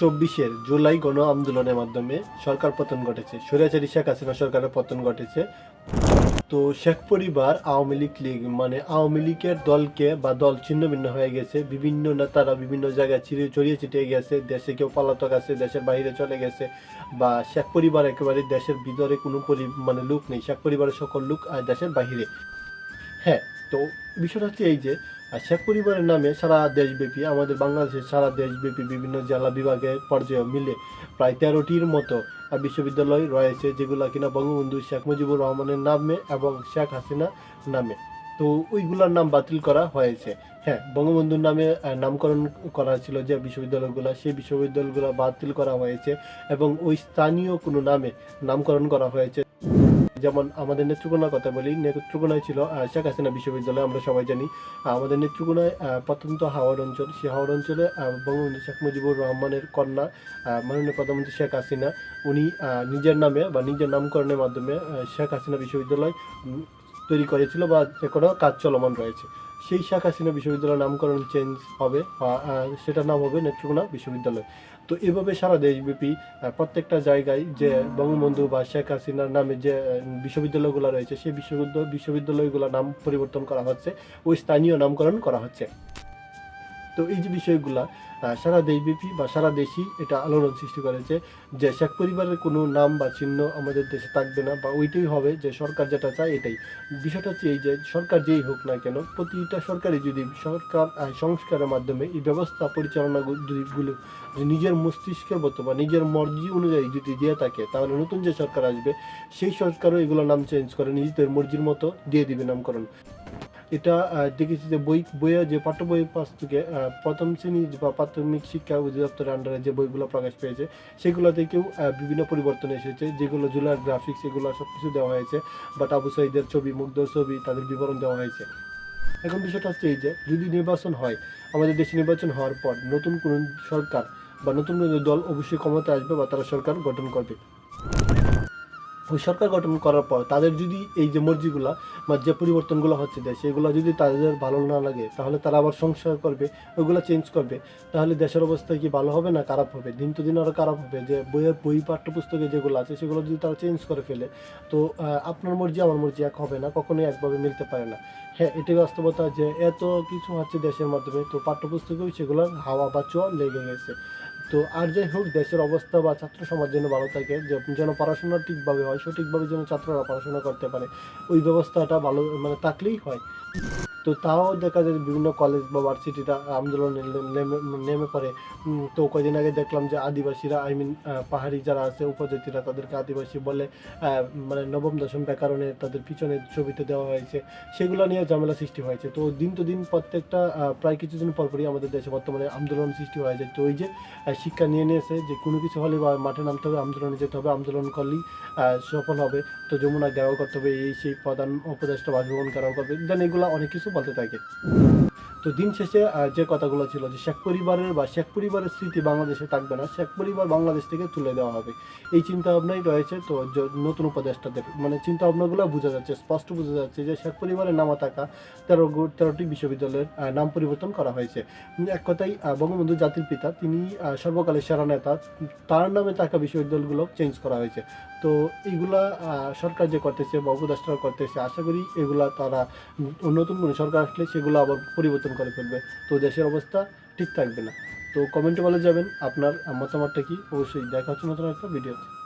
চব্বিশের জুলাই গণ আন্দোলনের মাধ্যমে সরকার পতন ঘটেছে। স্বৈরাচারী শেখ হাসিনা সরকারের পতন ঘটেছে। তো শেখ পরিবার, আওয়ামী লীগ লীগ মানে আওয়ামী লীগের দলকে বা দল ছিন্ন ভিন্ন হয়ে গেছে। বিভিন্ন নেতারা বিভিন্ন জায়গায় ছিঁড়ে ছড়িয়ে ছিটিয়ে গেছে। দেশে কেউ পলাতক আছে, দেশের বাইরে চলে গেছে বা শেখ পরিবার একেবারে দেশের ভিতরে কোনো মানে লোক নেই। শেখ পরিবারের সকল লোক দেশের বাইরে। হ্যাঁ তো বিষয়টা হচ্ছে এই যে শেখ পরিবারের নামে সারা দেশব্যাপী, আমাদের বাংলাদেশের সারা দেশব্যাপী বিভিন্ন জেলা বিভাগের পর্যায়ে মিলে প্রায় তেরোটির মতো বিশ্ববিদ্যালয় রয়েছে যেগুলো কিনা বঙ্গবন্ধু শেখ মুজিবুর রহমানের নামে এবং শেখ হাসিনা নামে। তো ওইগুলোর নাম বাতিল করা হয়েছে। হ্যাঁ বঙ্গবন্ধুর নামে নামকরণ করা ছিল যে বিশ্ববিদ্যালয়গুলো, সেই বিশ্ববিদ্যালয়গুলো বাতিল করা হয়েছে এবং ওই স্থানীয় কোনো নামে নামকরণ করা হয়েছে। যেমন আমাদের নেত্রকোনার কথা বলি, নেত্রকোনায় ছিল শেখ হাসিনা বিশ্ববিদ্যালয়, আমরা সবাই জানি। আমাদের নেত্রকোনায় প্রত্যন্ত হাওড় অঞ্চল। সেই হাওড় অঞ্চলে বঙ্গবন্ধু শেখ মুজিবুর রহমানের কন্যা মাননীয় প্রধানমন্ত্রী শেখ হাসিনা। উনি নিজের নামে বা নিজের নামকরণের মাধ্যমে শেখ হাসিনা বিশ্ববিদ্যালয় তৈরি করেছিল বা যে কোনো কাজ চলমান রয়েছে। সেই শাখা হাসিনা বিশ্ববিদ্যালয়ের নামকরণ চেঞ্জ হবে সেটার নাম হবে নেত্রকোনা বিশ্ববিদ্যালয়। তো এভাবে সারা দেশব্যাপী প্রত্যেকটা জায়গায় যে বঙ্গবন্ধু বা শেখ হাসিনার নামে যে বিশ্ববিদ্যালয়গুলো রয়েছে, সেই বিশ্ববিদ্যালয় বিশ্ববিদ্যালয়গুলোর নাম পরিবর্তন করা হচ্ছে ওই স্থানীয় নামকরণ করা হচ্ছে। তো এই যে বিষয়গুলা সারা দেশব্যাপী বা সারা দেশই এটা আলোড়ন সৃষ্টি করেছে যে শেখ পরিবারের কোনো নাম বা চিহ্ন আমাদের দেশে থাকবে না বা ওইটাই হবে যে সরকার যেটা চায় এটাই। বিষয়টা হচ্ছে এই যে সরকার যেই হোক না কেন, প্রতিটা সরকারই যদি সরকার সংস্কারের মাধ্যমে এই ব্যবস্থা পরিচালনা গুলো যদি নিজের মস্তিষ্কের মতো বা নিজের মর্জি অনুযায়ী যদি দিয়ে থাকে, তাহলে নতুন যে সরকার আসবে, সেই সরকারও এগুলো নাম চেঞ্জ করে নিজেদের মর্জির মতো দিয়ে দিবে নামকরণ। এটা দেখেছি যে বই, বইয়ে যে পাঠ্য বই পাশ থেকে প্রথম শ্রেণি বা প্রাথমিক শিক্ষা অধিদপ্তরের আন্ডারে যে বইগুলো প্রকাশ পেয়েছে সেগুলো থেকেও বিভিন্ন পরিবর্তন এসেছে। যেগুলো জুলার গ্রাফিক্স এগুলো সব কিছু দেওয়া হয়েছে বাট আবু সাইদের ছবি, মুগ্ধ ছবি, তাদের বিবরণ দেওয়া হয়েছে। এখন বিষয়টা হচ্ছে এই যে, যদি নির্বাচন হয়, আমাদের দেশে নির্বাচন হওয়ার পর নতুন কোনো সরকার বা নতুন দল অবশ্যই ক্ষমতায় আসবে বা তারা সরকার গঠন করবে। ওই সরকার গঠন করার পর তাদের যদি এই যে মর্জিগুলা বা যে পরিবর্তনগুলো হচ্ছে দেশে এগুলো যদি তাদের ভালো না লাগে, তাহলে তারা আবার সংস্কার করবে, ওইগুলো চেঞ্জ করবে। তাহলে দেশের অবস্থা কি ভালো হবে না খারাপ হবে? দিন তো দিন আরও খারাপ হবে। যে বইয়ের বই পাঠ্যপুস্তকে যেগুলো আছে, সেগুলো যদি তারা চেঞ্জ করে ফেলে, তো আপনার মর্জি, আমার মর্জি এক হবে না, কখনোই একভাবে মিলতে পারে না। হ্যাঁ এটাই বাস্তবতা যে এত কিছু হচ্ছে দেশের মাধ্যমে, তো পাঠ্যপুস্তকেও সেগুলোর হাওয়া বা চোয়া লেগে গেছে। তো আর যাই হোক, দেশের অবস্থা বা ছাত্র সমাজ যেন ভালো থাকে যেন পড়াশোনা ঠিকভাবে হয়, সঠিকভাবে যেন ছাত্ররা পড়াশোনা করতে পারে, ওই ব্যবস্থাটা ভালো মানে থাকলেই হয়। তো তাও দেখা যায় বিভিন্ন কলেজ বা ভার্সিটিরা আন্দোলনে নেমে পড়ে। তো কয়দিন আগে দেখলাম যে আদিবাসীরা আই মিন পাহাড়ি যারা আছে, উপজাতিরা তাদেরকে আদিবাসী বলে মানে নবম, দশম ব্যাকরণে তাদের পিছনে ছবিতে দেওয়া হয়েছে। সেগুলো নিয়ে ঝামেলা সৃষ্টি হয়েছে। তো দিন তো দিন প্রত্যেকটা প্রায় কিছুদিন পরপরই আমাদের দেশে বর্তমানে আন্দোলন সৃষ্টি হয়ে যায়। তো ওই যে শিক্ষা নিয়ে নিয়েছে যে কোনো কিছু হলে বা মাঠে নামতে হবে, আন্দোলনে যেতে হবে, আন্দোলন করলেই সফল হবে। তো যমুনা ঘেরাও করতে হবে, এই সেই প্রধান উপদেষ্টা বাসভবন ঘেরাও করবে। দেন এগুলো অনেক কিছু বলতে থাকে তো দিন শেষে যে কথাগুলো ছিল যে শেখ পরিবারের বা শেখ পরিবারের স্মৃতি বাংলাদেশে থাকবে না, শেখ পরিবার বাংলাদেশ থেকে তুলে দেওয়া হবে। এই চিন্তা ভাবনাই রয়েছে। তো নতুন উপদেষ্টাদের মানে চিন্তা ভাবনাগুলো বোঝা যাচ্ছে, স্পষ্ট বোঝা যাচ্ছে যে শেখ পরিবারের নামা থাকা তেরো তেরোটি বিশ্ববিদ্যালয়ের নাম পরিবর্তন করা হয়েছে। এক কথাই বঙ্গবন্ধু জাতির পিতা, তিনি সর্বকালের সেরা নেতা, তার নামে থাকা বিশ্ববিদ্যালয়গুলো চেঞ্জ করা হয়েছে। তো এইগুলা সরকার যে করতেছে বা উপদেষ্টারা করতেছে, আশা করি এগুলা তারা নতুন কোনো সরকার আসলে সেগুলো আবার পরিবর্তন করে ফেলবে। তো দেশের অবস্থা ঠিক থাকবে না। তো কমেন্টে বলে যাবেন আপনার মতামতটা কি? অবশ্যই দেখা হচ্ছে নতুন একটা ভিডিওতে